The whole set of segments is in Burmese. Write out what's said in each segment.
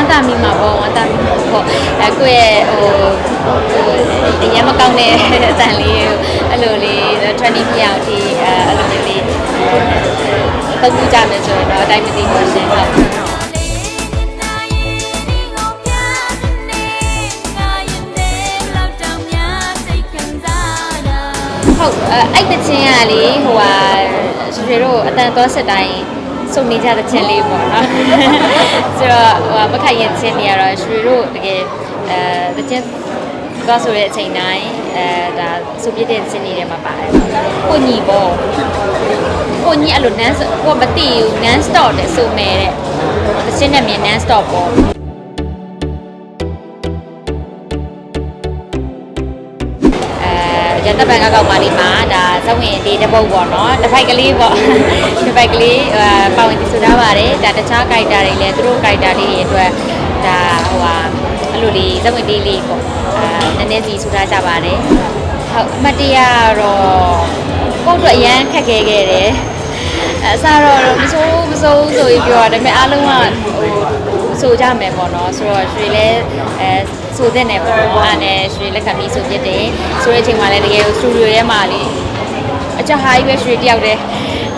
ဝမ်းသာမိမှာပေါ့ဝမ်းသာမိမှာပေါ့အဲကိုယ့်ရဲ့ဟိုအရင်မကောင်းတဲ့အတန်လေးကိုအဲ့လိုလေး training ပြအောင်ဒီအဲအဲ့လိုမျိုးလေးပုံပြကြမယ်ဆိုတော့အတိုင်းမသိဘူးရှင်ဟုတ်ဟုတ်အဲ့အဲ့တချင်းကလေဟိုဟာရွှေတို့အတန်သွားစစ်တိုင်း စုံနေကြတဲ့ချင်းလေးပေါ့နော်ဆိုတော့ဟိုဟာမခိုင်ရင်ချင်းနေရတော့ရွှေတို့တကယ်အဲတချင်းသွားဆိုတဲ့အချိန်တိုင်းအဲဒါစုပြတဲ့ချင်းနေတယ်မှာပါတယ်ကိုညီပေါ့ကိုညီအဲ့လို non ကိုမသိဘူး non stop တဲ့စုံနေတဲ့တချင်းနဲ့မြင် non stop ပေါ့ တပ်ပံကောက်ပါလိမ့်မှာဒါဇဝင်ဒီတစ်ပုတ်ပေါ့နော်တစ်ဖိုက်ကလေးပေါ့တစ်ဖိုက်ကလေးအဲပါဝင်တည်ဆိုထားပါတယ်ဒါတခြား character တွေလည်းသူတို့ character လေးတွေအတွက်ဒါဟိုဟာအဲ့လိုလေးဇဝင်လေးလေးပေါ့အဲနည်းနည်းစီဆိုထားကြပါတယ်ဟုတ်အမတ်တရားတော့ကိုယ့်အတွက်အရန်ခက်ခဲခဲ့တယ်အဲအစားတော့မစိုးမစိုးဆိုပြီးပြောရတယ်ဒါပေမဲ့အားလုံးကဟို ဆိုကြမယ်ပေါ့နော်ဆိုတော့ရွှေလဲအဲဆိုတဲ့နယ်ပေါ့အဲ့နဲ့ရွှေလက်ခံပြီးဆိုပြတယ်ဆိုတဲ့အချိန်မှာလည်းတကယ်စတူဒီယိုထဲမှာလေအချက်ဟာကြီးပဲရွှေတယောက်တည်း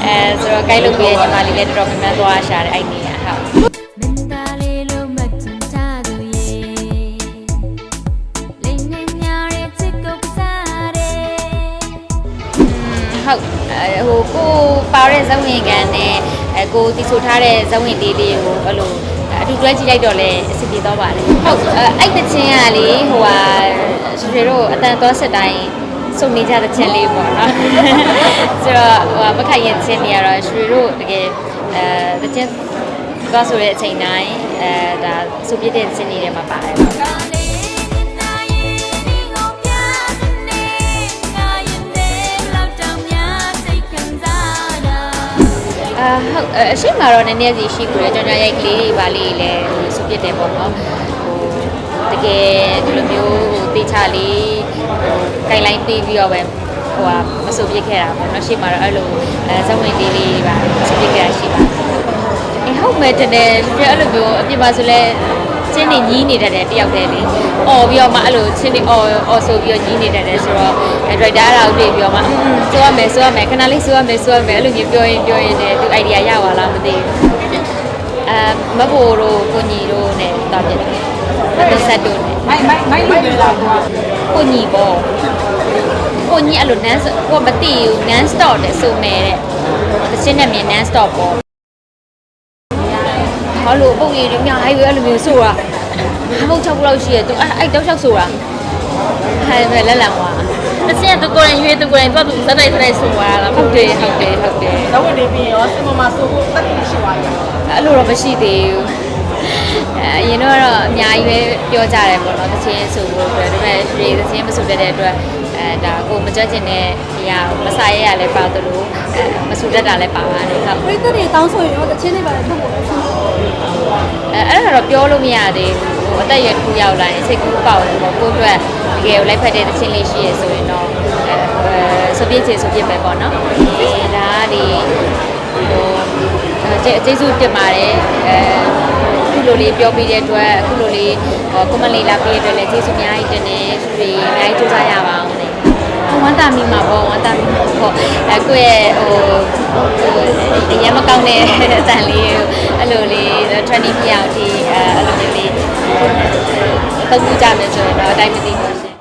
အဲဆိုတော့ကိုက်လုပ်ပြီးညီမလေးလည်းတော်တော်များများသွားရှာတယ်အဲ့နေရဟုတ်ဟုတ်အဲဟိုကိုပါတဲ့ဇဝင်ကန်နဲ့အဲကိုတီဆိုထားတဲ့ဇဝင်လေးလေးကိုအဲ့လို အတူတွဲကြည့်လိုက်တော့လည်းအဆင်ပြေတော့ပါတယ်ဟုတ်အဲအဲ့တချင်းကလေဟိုဟာရွှေတို့အတန်သွားစစ်တိုင်းစုံနေကြတဲ့ချင်းလေးပေါ့နော်ဆိုတော့ဟိုဟာမခိုင်ရင်ချင်းနေရတော့ရွှေတို့တကယ်အဲတချင်းသွားဆိုတဲ့အချိန်တိုင်းအဲဒါစုပြတဲ့ချင်းနေတယ်မှာပါတယ် အာဟုတ်အဲအရှိမတော့နည်းနည်းစီရှိကြတယ်ကြောင်ကြောင်ရိုက်ကလေးတွေပါလေးတွေလည်းဟိုစုပြစ်တယ်ပေါ့နော်ဟိုတကယ်ဒီလိုမျိုးဟိုတေချာလေးဟိုဂိုင်လိုင်းပေးပြီးတော့ပဲဟိုဟာမစုပြစ်ခဲ့တာပေါ့နော်ရှိမတော့အဲ့လိုအဲဇဝင်လေးလေးတွေပါစုပြစ်ခဲ့တာရှိပါတယ်အဲဟုတ်မယ်တကယ်ပြအဲ့လိုမျိုးအပြစ်ပါဆိုလဲ ချင်းတွေညီးနေတတ်တယ်တယောက်တည်းလေ။အော်ပြီးတော့မှအဲ့လိုချင်းတွေအော်အော်ဆိုပြီးတော့ညီးနေတတ်တယ်ဆိုတော့ဒါရိုက်တာအားတွေ့ပြီးတော့မှအင်းဆိုရမယ်ဆိုရမယ်ခဏလေးဆိုရမယ်ဆိုရမယ်အဲ့လိုမျိုးပြောရင်ပြောရင်လည်းသူ idea ရပါလားမသိဘူး။အဲမဘိုးတို့ကိုညီတို့နဲ့တော်ပြတယ်။အဲ့ဒါဆက်တို့နဲ့မိုက်မိုက်မိုက်လို့ပြောတာကိုညီပေါ့။ကိုညီအဲ့လို nance ကိုမသိဘူး nance stop တဲ့ဆိုမယ်တဲ့။တချင်းနဲ့မြင် nance stop ပေါ့ ဘာလို့ပုံရည်တွေအများကြီးပဲအဲ့လိုမျိုးဆိုတာ။ဘာပုံ6ခုလောက်ရှိရဲသူအဲ့အဲ့တောက်လျှောက်ဆိုတာ။ဟဲ့ပဲလက်လံွာ။တစ်ချင်းကသူကိုယ်တိုင်ရွေးသူကိုယ်တိုင်သူ့သူစက်တိုက်စက်တိုက်ဆိုသွားတာဟုတ်တယ်ဟုတ်တယ်ဟုတ်တယ်ဇဝင်နေပြီးရောစင်မမဆိုဖို့တက်တိရှိပါရဲ့အဲ့လိုတော့မရှိသေးဘူးအဲအရင်တော့ကတော့အများကြီးပဲပြောကြတယ်ပေါ့နော်သချင်းဆိုဖို့အတွက်ဒါပေမဲ့ရေသချင်းမဆိုတတ်တဲ့အတွက်အဲဒါကိုမကြွကျင်တဲ့အရာကိုမဆိုင်ရရလဲပါသလိုအဲမဆိုတတ်တာလည်းပါပါတယ်ဟုတ်ပရိသတ်တွေတောင်းဆိုရင်ရောတချင်းတွေပါလေထုတ်ဖို့လို့ဆို တော့အဲအဲ့ဒါတော့ပြောလို့မရသေးဘူးဟိုအသက်အရွယ်တစ်ခုရောက်လာရင်စိတ်ကူးပေါက်တယ်ပေါ့ကိုယ့်အတွက်တကယ်ကိုလိုက်ဖက်တဲ့သချင်းလေးရှိရဆိုရင်တော့အဲဆိုပြည့်ချေဆိုပြည့်ပဲပေါ့နော်အဲဒါကဒီဟိုကျေကျေးဇူးတင်ပါတယ်အဲအခုလိုလေးပြောပြတဲ့အတွက်အခုလိုလေးဟောကွန်မလေးလာပြတဲ့အတွက်လည်းကျေးဇူးအများကြီးတင်နေဆွေအများကြီးကြိုးစားရပါအောင်လေဝမ်းသာမိမှာပေါ့ဝမ်းသာမိမှာပေါ့အဲကိုယ့်ရဲ့ဟိုဟိုအရင်မကောင်းတဲ့အတန်လေးကိုအဲ့လိုလေး training ပြအောင်ဒီအဲအဲ့လိုမျိုးလေးပုံပြကြမယ်ဆိုတော့အတိုင်းမသိဘူးရှင်